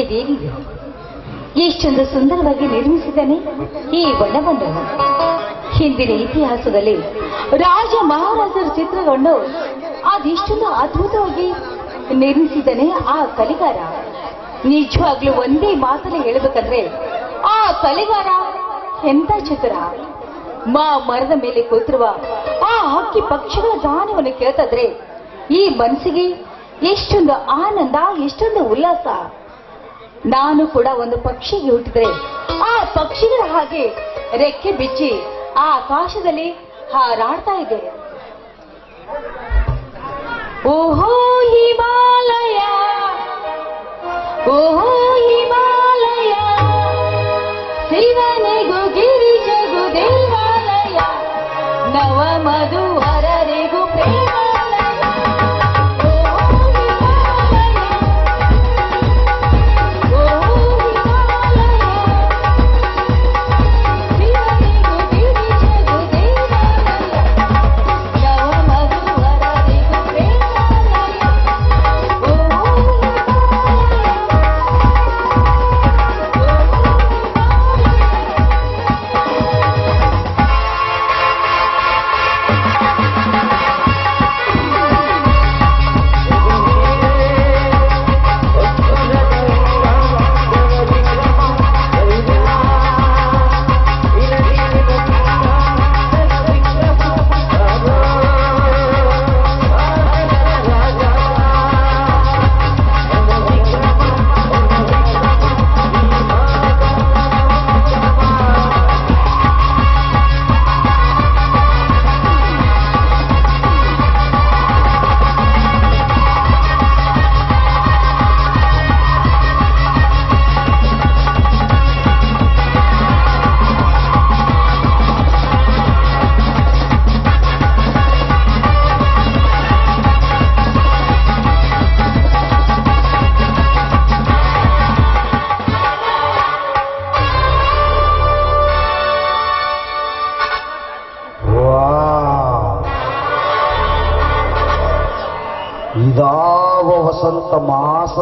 ಇದೇನಿದೆ ಎಷ್ಟೊಂದು ಸುಂದರವಾಗಿ ನಿರ್ಮಿಸಿದ್ದಾನೆ ಈ ಬಣ್ಣವನ್ನು ಹಿಂದಿನ ಇತಿಹಾಸದಲ್ಲಿ ರಾಜ ಮಹಾರಾಜರ ಚಿತ್ರಗೊಂಡು ಅದೆಷ್ಟೊಂದು ಅದ್ಭುತವಾಗಿ ನಿರ್ಮಿಸಿದ್ದಾನೆ ಆ ಕಲಿಗಾರ. ನಿಜವಾಗ್ಲೂ ಒಂದೇ ಮಾತಲ್ಲಿ ಹೇಳಬೇಕಂದ್ರೆ, ಆ ಕಲಿಗಾರ ಎಂತ ಚಿತ್ರ? ಮಾ ಮರದ ಮೇಲೆ ಕೂತಿರುವ ಆ ಹಕ್ಕಿ ಪಕ್ಷಿಗಳ ಗಾನವನ್ನು ಕೇಳ್ತಾದ್ರೆ ಈ ಮನಸ್ಸಿಗೆ ಎಷ್ಟೊಂದು ಆನಂದ, ಎಷ್ಟೊಂದು ಉಲ್ಲಾಸ. ನಾನು ಕೂಡ ಒಂದು ಪಕ್ಷಿಗೆ ಹುಟ್ಟಿದ್ರೆ ಆ ಪಕ್ಷಿಗಳ ಹಾಗೆ ರೆಕ್ಕೆ ಬಿಚ್ಚಿ ಆ ಆಕಾಶದಲ್ಲಿ ಹಾರಾಡ್ತಾ ಇದೆ ಓಹೋ, ಹಿಮಾಲಯ!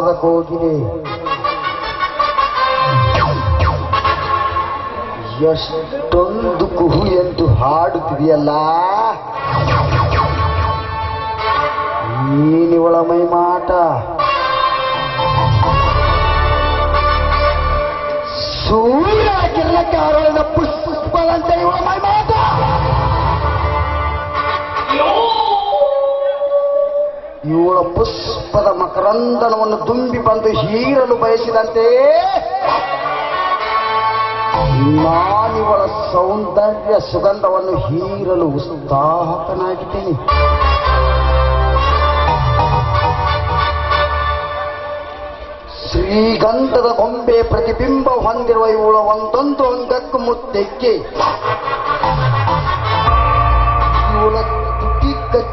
ಮಾಸದ ಕೋಗಿಲೆ ಎಷ್ಟೊಂದು ಕುಹು ಎಂದು ಹಾಡುತ್ತಿದೆಯಲ್ಲ ನೀನಿವಳ ಮೈಮಾಟ ಸೂರ್ಯ ಕಿರಣಕ್ಕೆ ಅರಳಿದ ಪುಷ್ಪದಂತೆ ಇವಳ ಮೈಮಾಟ ಇವಳ ಪುಷ್ಪದ ಮಕರಂದನವನ್ನು ತುಂಬಿ ಬಂದು ಹೀರಲು ಬಯಸಿದಂತೆ ನಾನಿವಳ ಸೌಂದರ್ಯ ಸುಗಂಧವನ್ನು ಹೀರಲು ಉತ್ಸಾಹಕನಾಗಿದ್ದೇನೆ ಶ್ರೀಗಂಧದ ಗೊಂಬೆ ಪ್ರತಿಬಿಂಬ ಹೊಂದಿರುವ ಇವಳ ಒಂದೊಂದು ಅಂಗಕ್ಕೂ ಮುತ್ತೆಕ್ಕೆ. ಇವಳ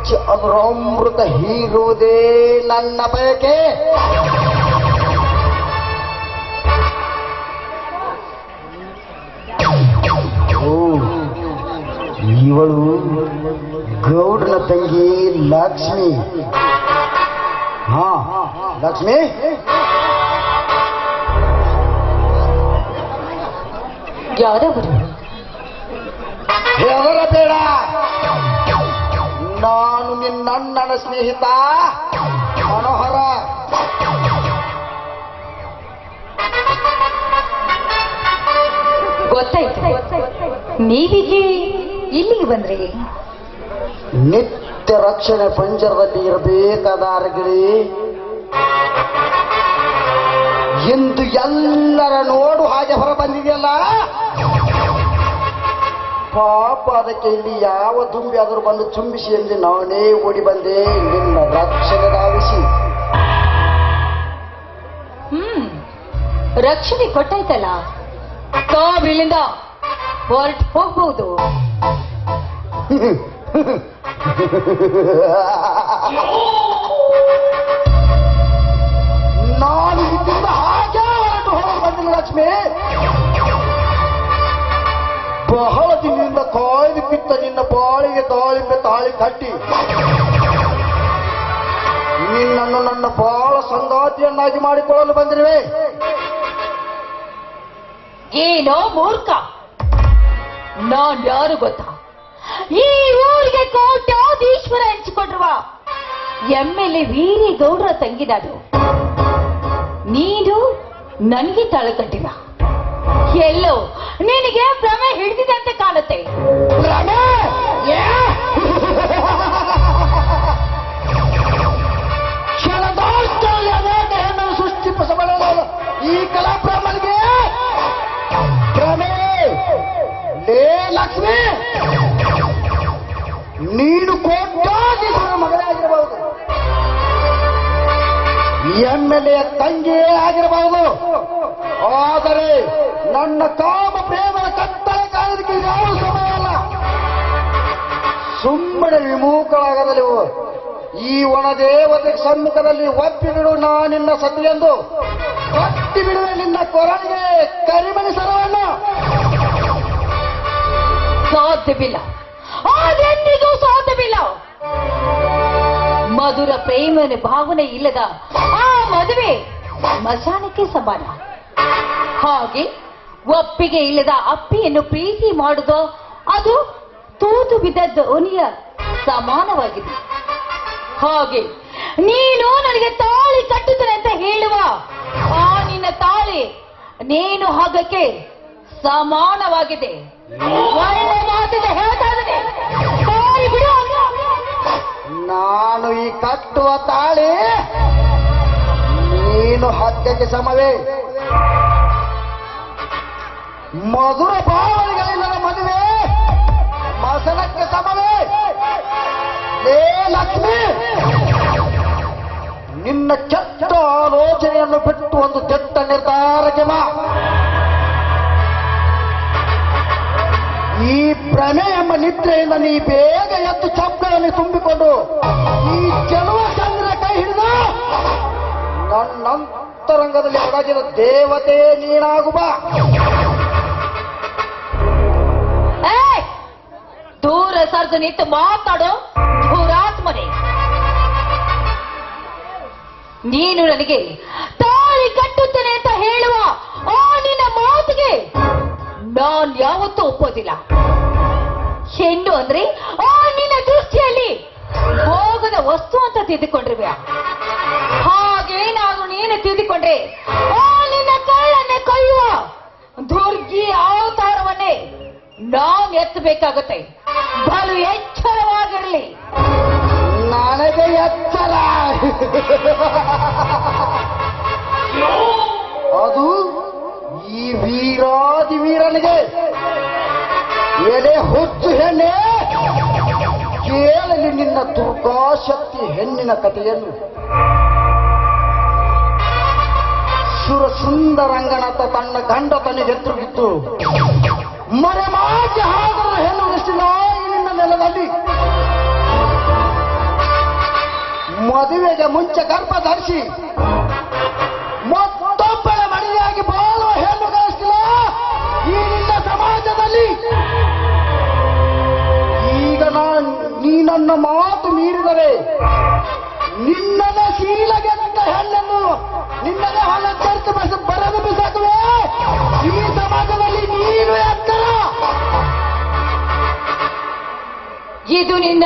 ತುಟಿ ಕಚ್ಚಿ ಅದರ ಅಮೃತ ಹೀರುವುದೇ ನನ್ನ ಬಯಕೆ ಓ, ಇವಳು ಗೌಡನ ತಂಗಿ ಲಕ್ಷ್ಮಿ ಹಾ ಲಕ್ಷ್ಮಿ ಯಾರವರು ಹೆದರ ಬೇಡ ನಾನು ಸ್ನೇಹಿತಾ ಸ್ನೇಹಿತ ಮನೋಹರ. ಗೊತ್ತಾಯ್ತು. ನೀವಿಗೆ ಇಲ್ಲಿಗೆ ಬಂದ್ರಿ? ನಿತ್ಯ ರಕ್ಷಣೆ ಪಂಜರದಲ್ಲಿ ಇರಬೇಕಾದ ಅರಗಿಳಿ ಇಂದು ಎಲ್ಲರ ನೋಡು ಹಾಗೆ ಹೊರ ಬಂದಿದೆಯಲ್ಲ? ಪಾಪ ಅದಕ್ಕೆ ಇಲ್ಲಿ ಯಾವ ತುಂಬಿ ಆದರೂ ಬಂದು ಚುಂಬಿಸಿ ಎಂದು ನಾನೇ ಓಡಿ ಬಂದೆ ನಿನ್ನ ರಕ್ಷಣೆ ಧಾವಿಸಿ. ಹ್ಮ್ ರಕ್ಷಣೆ ಕೊಟ್ಟಾಯ್ತಲ್ಲ ಇಲ್ಲಿಂದ ಹೊರಟು ಹೋಗ್ಬಹುದು ನಾನು ಇದ್ದಿಂದ ಹಾಗೆ ಹೊರಟು ಹೋಗಿ ಬಂದಿಲ್ಲ ಲಕ್ಷ್ಮಿ ಬಹಳ ದಿನದಿಂದ ಕಾಯ್ದು ಕಿತ್ತ ನಿನ್ನ ಬಾಳಿಗೆ ತಾಳಿಂಬೆ ತಾಳಿ ಕಟ್ಟಿ. ನಿನ್ನನ್ನು ನನ್ನ ಬಾಳ ಸಂಗಾತಿಯನ್ನಾಗಿ ಮಾಡಿಕೊಳ್ಳಲು ಬಂದಿರುವೆ. ಏನೋ ಮೂರ್ಖ. ನಾನ್ ಯಾರು ಗೊತ್ತಾ? ಈ ಊರಿಗೆ ಕೋಟ್ಯಾಧೀಶ್ವರ ಹಂಚಿಕೊಂಡಿರುವ ಎಂ ಎಲ್ ಎ ವೀರಿ ಗೌಡ್ರ ತಂಗಿನಾಡು ನೀನು ನನಗೆ ತಳಕಟ್ಟಿಲ್ಲ ಎಲ್ಲೋ, ನಿನಗೆ ಅಂತ ಕಾಣುತ್ತೆ. ಈ ಕಲಾಪ್ರಮನಿಗೆ ಭ್ರಮೆ ಲೇ ಲಕ್ಷ್ಮಿ! ನೀನು ಕೋಟ್ಯಾಧೀಶರ ಮಗಳಾಗಿರಬಹುದು. ಎಂ ಎಲ್ ಎ ತಂಗಿಯೇ ಆಗಿರಬಹುದು. ಆದರೆ ನನ್ನ ಕಾಮ ಪ್ರೇಮದ ಸುಮ್ಮನೆ ವಿಮುಖವಾಗದಲ್ಲಿ ಈ ಒಣ ದೇವತೆ ಸಮ್ಮುಖದಲ್ಲಿ ಒಪ್ಪಿ ಬಿಡು ನಾ ನಿನ್ನ ಸತಿ ಎಂದು ಕಟ್ಟಿ ಬಿಡುವೆ ನಿನ್ನ ಕೊರಳಿಗೆ ಕರಿಮಣಿ ಸರವಣ್ಣ. ಸಾಧ್ಯವಿಲ್ಲ. ಅದೆಂದಿಗೂ ಸಾಧ್ಯವಿಲ್ಲ. ಮಧುರ ಪ್ರೇಮನ ಭಾವನೆ ಇಲ್ಲದ ಆ ಮದುವೆ ಮಶಾನಕ್ಕೆ ಸಮಾನ. ಹಾಗೆ ಒಪ್ಪಿಗೆ ಇಲ್ಲದ ಅಪ್ಪಿಯನ್ನು ಪ್ರೀತಿ ಮಾಡುದ ಅದು ತೂತು ಬಿದ್ದ ಧ್ವನಿಯ ಸಮಾನವಾಗಿದೆ. ಹಾಗೆ ನೀನು ನನಗೆ ತಾಳಿ ಕಟ್ಟುತ್ತೇನೆ ಅಂತ ಹೇಳುವ ಆ ನಿನ್ನ ತಾಳಿ ನೀನು ಹಾಗಕ್ಕೆ ಸಮಾನವಾಗಿದೆ. ಒಳ್ಳೆ ಹೇಳ್ತಾ ನಾನು ಈ ಕಟ್ಟುವ ತಾಳಿ ನೀನು ಹಗ್ಗಕ್ಕೆ ಸಮವೇ. ಮಧುರ ಭಾವನೆಗಳಿಲ್ಲದ ಮದುವೆ ಮಸನಕ್ಕೆ ಸಮವೇ ಲೇ ಲಕ್ಷ್ಮಿ ನಿನ್ನ ಕೆಟ್ಟ ಆಲೋಚನೆಯನ್ನು ಬಿಟ್ಟು ಒಂದು ಕೆಟ್ಟ ನಿರ್ಧಾರಕ್ಕೆ ಬಾ ಈ ಭ್ರಮೆ ಎಂಬ ನಿದ್ರೆಯಿಂದ ನೀ ಬೇಗ ಎದ್ದು ಚಪ್ಪಗಳನ್ನು ತುಂಬಿಕೊಂಡು ಈ ಚೆಲುವ ಚಂದ್ರ ಕೈ ಹಿಡಿದು ನನ್ನಂತರಂಗದಲ್ಲಿ ಅಡಗಿದ ದೇವತೆ ನೀನಾಗುವ ನಿಂತು ಮಾತಾಡೋ ಧೂರಾತ್ಮನೆ ನೀನು ನನಗೆ ತಾಳಿ ಕಟ್ಟುತ್ತೇನೆ ಅಂತ ಹೇಳುವ ಆ ನಿನ್ನ ಮಾತಿಗೆ ನಾನ್ ಯಾವತ್ತೂ ಒಪ್ಪೋದಿಲ್ಲ ಹೆಣ್ಣು ಅಂದ್ರೆ ಆ ನಿನ್ನ ದೃಷ್ಟಿಯಲ್ಲಿ ಭೋಗದ ವಸ್ತು ಅಂತ ತಿದ್ದುಕೊಂಡಿರುವೆ ನಾನು ನೀನು ತಿದ್ದುಕೊಂಡ್ರೆ ಆ ನಿನ್ನ ಕಳ್ಳನ್ನೇ ಕೊಯ್ಯುವ ದುರ್ಗಿ ಅವತಾರವನ್ನೇ ನಾನ್ ಎತ್ತಬೇಕಾಗತ್ತೆ. ಬಲು ಎಚ್ಚರವಾಗಿರಲಿ. ನನಗೆ ಎಚ್ಚರ. ಅದು ಈ ವೀರಾದಿ ವೀರನಿಗೆ. ಎಲೆ ಹುಚ್ಚು ಹೆಣ್ಣೆ. ಕೇಳಲಿ ನಿನ್ನ ದುರ್ಗಾಶಕ್ತಿ ಹೆಣ್ಣಿನ ಕಥೆಯನ್ನು. ಸುರ ಸುಂದರಂಗನತ ತನ್ನ ಗಂಡ ತನಗೆತ್ತು ಬಿತ್ತು ಮರೆಮಾಚಿ ದೃಷ್ಟಿನ ಈ ನಿನ್ನ ನೆಲದಲ್ಲಿ. ಮದುವೆಗೆ ಮುಂಚೆ ಗರ್ಭ ಧರಿಸಿ, ಮತ್ತೊಬ್ಬಳ ಮನೆಯಾಗಿ ಬಾಳುವ ಹೆಣ್ಣು ಕಳಿಸಿಲ್ಲ ಈ ನಿನ್ನ ಸಮಾಜದಲ್ಲಿ. ಈಗ ನಾನ್ ನೀ ನನ್ನ ಮಾತು ಮೀರಿದರೆ ನಿನ್ನನ ಶೀಲಗೆಟ್ಟ ಹೆಣ್ಣನ್ನು ನಿನ್ನನೆ ಹಣ ಚರ್ಚೆ ಬರೆದು ಬಿಸಾಕುವೆ. ಇದು ನಿನ್ನ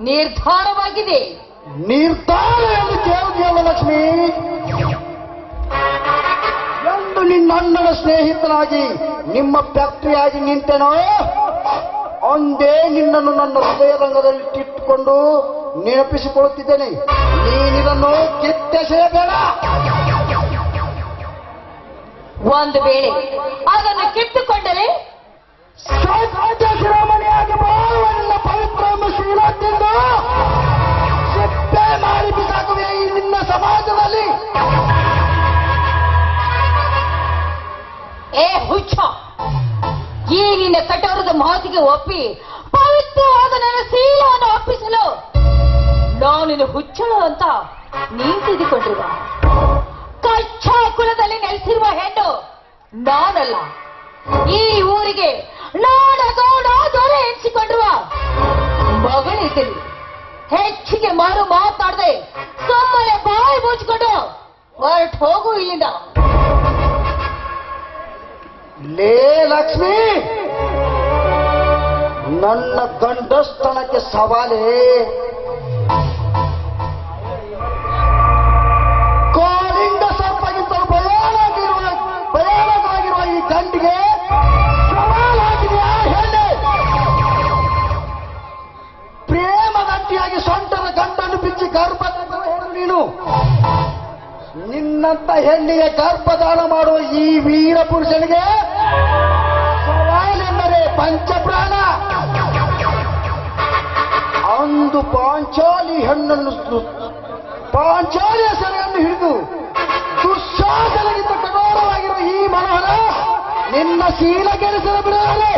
ನಿರ್ಧಾರವಾಗಿದೆ. ನಿರ್ಧಾರ ಎಂದು ಕೇಳಿದೆಯಲ್ಲ ಲಕ್ಷ್ಮಿ ಎಂದು ನಿನ್ನ ಅಣ್ಣನ ಸ್ನೇಹಿತನಾಗಿ ನಿಮ್ಮ ಫ್ಯಾಕ್ಟರಿಯಾಗಿ ನಿಂತೆನೋ? ಒಂದೇ ನಿನ್ನನ್ನು ನನ್ನ ಹೃದಯ ರಂಗದಲ್ಲಿ ಇಟ್ಟುಕೊಂಡು ನೆನಪಿಸಿಕೊಳ್ಳುತ್ತಿದ್ದೇನೆ ನೀನಿದನ್ನು ಕಿತ್ತೆಸೆಯಬೇಡ. ಒಂದು ವೇಳೆ ಅದನ್ನು ಕಿತ್ತುಕೊಂಡರೆ? ಶಿರೋಮಣಿಯಾಗಿ ಬಾಳುವ ಸಿಪ್ಪೆ ಮಾಡಿ ಬಿಸಾಕುವೆ ಈ ನಿನ್ನ ಸಮಾಜದಲ್ಲಿ. ಏ ಹುಚ್ಚ, ಈ ನಿನ್ನ ಕಠೋರದ ಮಾತಿಗೆ ಒಪ್ಪಿ ಪವಿತ್ರವಾದ ನನ್ನ ಶೀಲವನ್ನು ಒಪ್ಪಿಸಲು ನಾನು ಹುಚ್ಚಳು ಅಂತ ನೀನ್ ತಿಳಿದುಕೊಂಡಿರುವ ಕಚ್ಚಾ ಕುಲದಲ್ಲಿ ನೆಲೆಸಿರುವ ಹೆಣ್ಣು ನಾನಲ್ಲ. ಈ ಊರಿಗೆ ನಾಡ ಗೌಡ ದೊರೆ ಎನಿಸಿಕೊಂಡಿರುವ ಮಗಳಿದ್ದರು ಹೆಚ್ಚಿಗೆ ಮಾರು ಮಾತಾಡದೆ ಸುಮ್ಮನೆ ಬಾಯಿ ಮುಚ್ಕೊಂಡು ಹೊರಟು ಹೋಗು ಇಲ್ಲಿಂದ. ಲೇ ಲಕ್ಷ್ಮಿ! ನನ್ನ ಗಂಡಸ್ತನಕ್ಕೆ ಸವಾಲೇ ಗಂಟನ್ನು ಬಿಚ್ಚಿ ಗರ್ಭ ಹೇಳು ನೀನು. ನಿನ್ನಂತ ಹೆಣ್ಣಿಗೆ ಗರ್ಭದಾನ ಮಾಡುವ ಈ ವೀರ ಪುರುಷನಿಗೆ. ಸವಾಲೆಂದರೆ ಪಂಚಪ್ರಾಣ. ಅಂದು ಪಾಂಚಾಲಿ ಹೆಣ್ಣನ್ನು ಪಾಂಚಾಲಿ ಪಾಂಚಾಲಿಯ ಸೆರೆಯನ್ನು ಹಿಡಿದು ದುಶ್ಶಾಸನಗಿಂತ ಕಠೋರವಾಗಿರುವ ಈ ಮನೋಹರ ನಿನ್ನ ಶೀಲ ಕೆಲಸದ ಬಿಡುವರೆ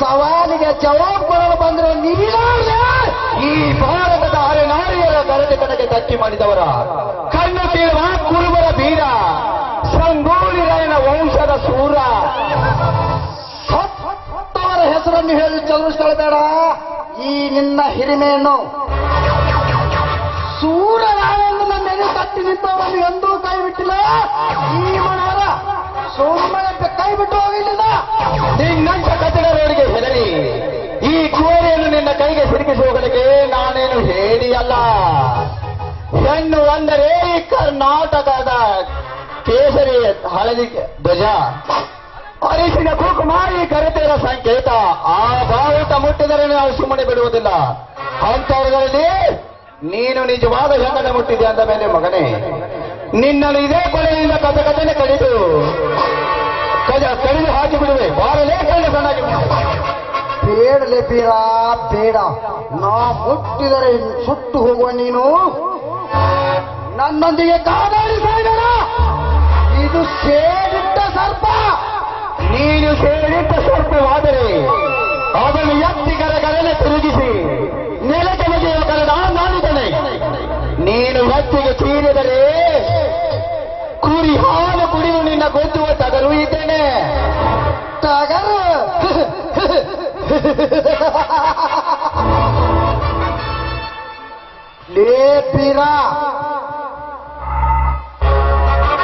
ಸವಾಲಿಗೆ ಜವಾಬ್ ಕೊಡಲು ಬಂದ್ರೆ ನೀನಾದ್ರೆ ಈ ಭಾರತದ ಅರೆನಾರಿಯರ ಗರಡಿ ಕಡೆಗೆ ತಟ್ಟಿ ಮಾಡಿದವರ. ಕಣ್ಣು ಕೀಳುವ ಕುರುಬರ ಬೀರ. ಸಂಗೋಳಿ ರಾಯನ ವಂಶದ ಸೂರ. ಸತ್ತವರ ಹೆಸರನ್ನು ಹೇಳಿ ಚದುರಿಸ್ಕೊಳ್ಬೇಡ ಈ ನಿನ್ನ ಹಿರಿಮೆಯನ್ನು. ಸೂರ್ಯನಾರಾಯಣನ ನೆನೆ ತಟ್ಟಿ ನಿಂತವನು ಎಂದೂ ಕೈ ಬಿಟ್ಟಿಲ್ಲ. ಈ ಮನಾರ ಸೋಮಯಕ್ಕೆ ಕೈ ಬಿಟ್ಟು ಹೋಗಿಲ್ಲ. ನಿನ್ನಂತ ಈ ಕರ್ನಾಟಕದ ಕೇಸರಿ ಹಳದಿ ಧ್ವಜ. ಅರಿಶಿನ ಕುಕುಮಾರಿ ಕರೆತೆಯ ಸಂಕೇತ. ಆ ಬಾವುಟ ಮುಟ್ಟಿದರೆ ನಾವು ಸುಮ್ಮನೆ ಬಿಡುವುದಿಲ್ಲ. ಅಂತವರಲ್ಲಿ ನೀನು ನಿಜವಾದ ಹೆಣ್ಣನ್ನು ಮುಟ್ಟಿದೆ ಅಂದ ಮೇಲೆ ಮಗನೇ ನಿನ್ನನ್ನು ಇದೇ ಕೊಲೆಯಿಂದ ಕದ ಕದನೆ ಕಡಿದು ಕದ ಕಡಿದು ಹಾಕಿ ಬಿಡುವೆ. ಬಾರಲೇ ಕಡಿದು ಸಣ್ಣಾಗಿ ಬೇಡಲೆ ಬೇಡ ಬೇಡ. ನಾ ಮುಟ್ಟಿದರೆ ಸುಟ್ಟು ಹೋಗುವ ನೀನು ನನ್ನೊಂದಿಗೆ ಕಾದಾಡಿ ಸಾಯ್ಬೇಡ. ಇದು ಸೇರಿಟ್ಟ ಸರ್ಪ. ನೀನು ಸೇರಿಟ್ಟ ಸರ್ಪವಾದರೆ ಅದನ್ನು ಎತ್ತಿ ಕರಗರನೆ ತಿರುಗಿಸಿ ನೆಲಕ್ಕೆ ಬಗೆಯುವ ಕರೆದ ನಾನಿದ್ದೇನೆ. ನೀನು ಎತ್ತಿಗೆ ಚೀರಿದರೆ ಕುರಿ ಹಾಲು ಕುಡಿದು ನಿನ್ನ ಗೊತ್ತುವ ತಗರು ಇದ್ದೇನೆ. ಟಗರು? ಲೇ ಬೀರ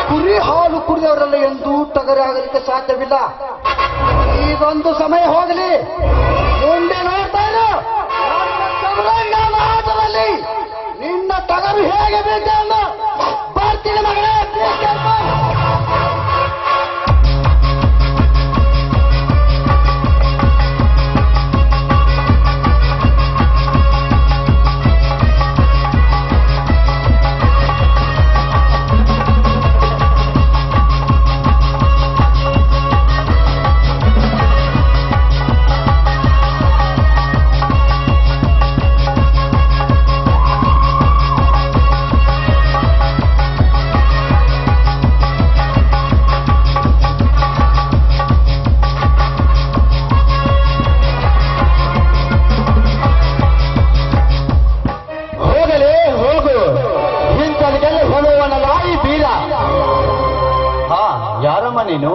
ಕುರಿ ಹಾಲು ಕುಡಿದವರಲ್ಲಿ ಎಂದು ಟಗರಿ ಆಗಲಿಕ್ಕೆ ಸಾಧ್ಯವಿಲ್ಲ. ಈಗೊಂದು ಸಮಯ ಹೋಗಲಿ. ಮುಂದೆ ನೋಡ್ತಾ ಇರು. ನನ್ನ ನಿನ್ನ ತಗರು ಹೇಗೆ ಬೇಕಂದ ಬರ್ತೀನಿ ಮಗಳೇ ನೀನು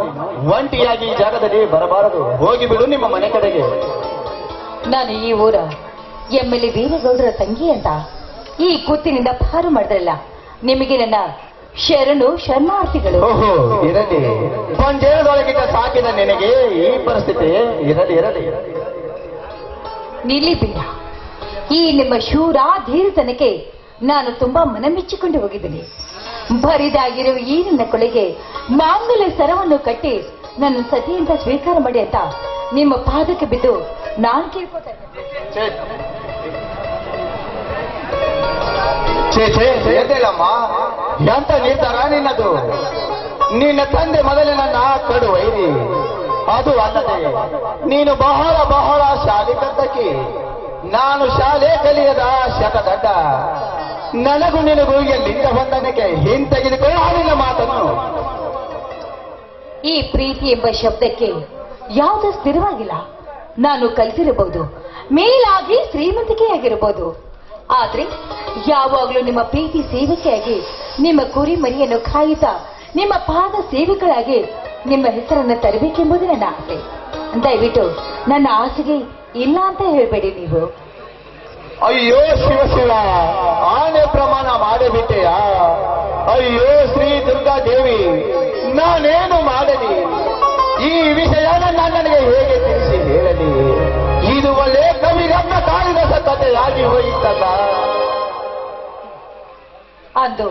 ಒಂಟಿಯಾಗಿ ಈ ಜಾಗದಲ್ಲಿ ಬರಬಾರದು. ಹೋಗಿಬಿಡು ನಿಮ್ಮ ಮನೆ ಕಡೆಗೆ. ನಾನು ಈ ಊರ ಎಂ ಎಲ್ ಎ ವೀರಗೌಡರ ತಂಗಿ ಅಂತ. ಈ ಕೂತಿನಿಂದ ಪಾರು ಮಾಡಿದ್ರಲ್ಲ ನಿಮಗೆ ನನ್ನ ಶರಣು ಶರಣಾರ್ಥಿಗಳು. ಓಹೋ ಇರಲಿ. ಪಂಜರದೊಳಗಿಂದ ಸಾಕಿದ ನಿನಗೆ ಈ ಪರಿಸ್ಥಿತಿ ಇರಲಿ ಇರಲಿ. ನಿಲ್ಲಿ ಬೇಡ ಈ ನಿಮ್ಮ ಶೂರ ಧೀರತನಕ್ಕೆ ನಾನು ತುಂಬಾ ಮನಮೆಚ್ಚಿಕೊಂಡು ಹೋಗಿದ್ದೀನಿ. ಬರಿದಾಗಿರುವ ಈ ನನ್ನ ಕೊಳಿಗೆ ಮಾಂಗಲ್ಯ ಸರವನ್ನು ಕಟ್ಟಿ ನನ್ನ ಸತಿಯಿಂದ ಸ್ವೀಕಾರ ಮಾಡಿ ಅಂತ ನಿಮ್ಮ ಪಾದಕ್ಕೆ ಬಿದ್ದು ನಾನು ಕೇಳ್ಕೊತಾ ನಿನ್ನದು? ನಿನ್ನ ತಂದೆ ಮೊದಲೇ ನನ್ನ ಕಡು ವೈರಿ. ಅದು ಅಲ್ಲದೆ ನೀನು ಬಹಳ ಬಹಳ ಶಾಲೆ ಕದ್ದಕ್ಕೆ ನಾನು ಶಾಲೆ ಕಲಿಯದ ಶತದಡ್ಡ. ನನಗೂ ನಿನಗೂ ಎಲ್ಲಿಂದ ಹೊಂದಾಣಿಕೆ ಹಿಂತೆಗೆದುಕೊಳ್ಳ ಮಾತನ್ನು. ಈ ಪ್ರೀತಿ ಎಂಬ ಶಬ್ದಕ್ಕೆ ಯಾವುದು ಸ್ಥಿರವಾಗಿಲ್ಲ. ನಾನು ಕಲಿತಿರಬಹುದು. ಮೇಲಾಗಿ ಶ್ರೀಮಂತಿಕೆಯಾಗಿರಬಹುದು. ಆದ್ರೆ ಯಾವಾಗಲೂ ನಿಮ್ಮ ಪ್ರೀತಿ ಸೇವಿಕೆಯಾಗಿ, ನಿಮ್ಮ ಕುರಿ ಮರಿಯನ್ನು ನಿಮ್ಮ ಪಾದ ಸೇವೆಗಳಾಗಿ ನಿಮ್ಮ ಹೆಸರನ್ನು ತರಬೇಕೆಂಬುದು ನನ್ನ ಆಸೆ. ದಯವಿಟ್ಟು ನನ್ನ ಆಸೆಗೆ ಇಲ್ಲ ಅಂತ ಹೇಳಬೇಡಿ ನೀವು. ಅಯ್ಯೋ ಶಿವಶಿವ ಶಿವ, ಆನೆ ಪ್ರಮಾಣ ಮಾಡಿಬಿಟ್ಟೆಯ ಅಯ್ಯೋ ಶ್ರೀ ದುರ್ಗಾ ದೇವಿ, ನಾನೇನು ಮಾಡಲಿ? ಈ ವಿಷಯನ ನನಗೆ ಹೇಗೆ ತಿಳಿಸಿ ಹೇಳಲಿ? ಇದು ಒಳ್ಳೆ ಕವಿಗಮ್ಮ ಕಾಳಿದಾಸ ಕಥೆಯಾಗಿ ಹೋಯಿತಲ್ಲ. ಅದು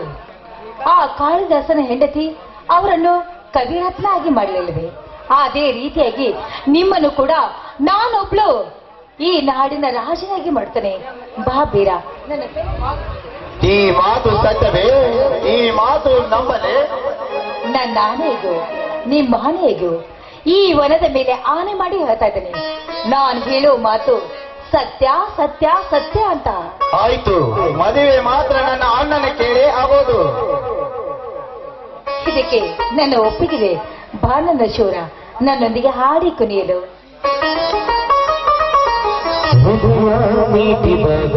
ಆ ಕಾಳಿದಾಸನ ಹೆಂಡತಿ ಅವರನ್ನು ಕವಿರತ್ನ ಆಗಿ ಮಾಡಲಿಲ್ಲವೆ? ಅದೇ ರೀತಿಯಾಗಿ ನಿಮ್ಮನ್ನು ಕೂಡ ನಾನೊಬ್ಳು ಈ ನಾಡಿನ ರಾಜನಾಗಿ ಮಾಡ್ತಾನೆ. ಬಾ ಬೀರ. ಈ ಮಾತು ಸತ್ಯವೇ? ಈ ಮಾತು ನಂಬಲೆ? ನನ್ನ ಆನೆಗೂ ನಿಮ್ಮ ಆನೆಗೂ ಈ ವನದ ಮೇಲೆ ಆನೆ ಮಾಡಿ ಹೇಳ್ತಾ ಇದ್ದೇನೆ. ನಾನು ಹೇಳೋ ಮಾತು ಸತ್ಯ ಸತ್ಯ ಸತ್ಯ ಅಂತ. ಆಯ್ತು. ಮದುವೆ ಮಾತ್ರ ನನ್ನ ಅಣ್ಣನ ಕೇಳಿ ಆಗೋದು. ಇದಕ್ಕೆ ನನ್ನ ಒಪ್ಪಿಗೆ ಬಾ ನನ್ನ ಶೂರ. ನನ್ನೊಂದಿಗೆ ಹಾಡಿ ಕುಣಿಯಲು. ನೀತಿ ಭಗ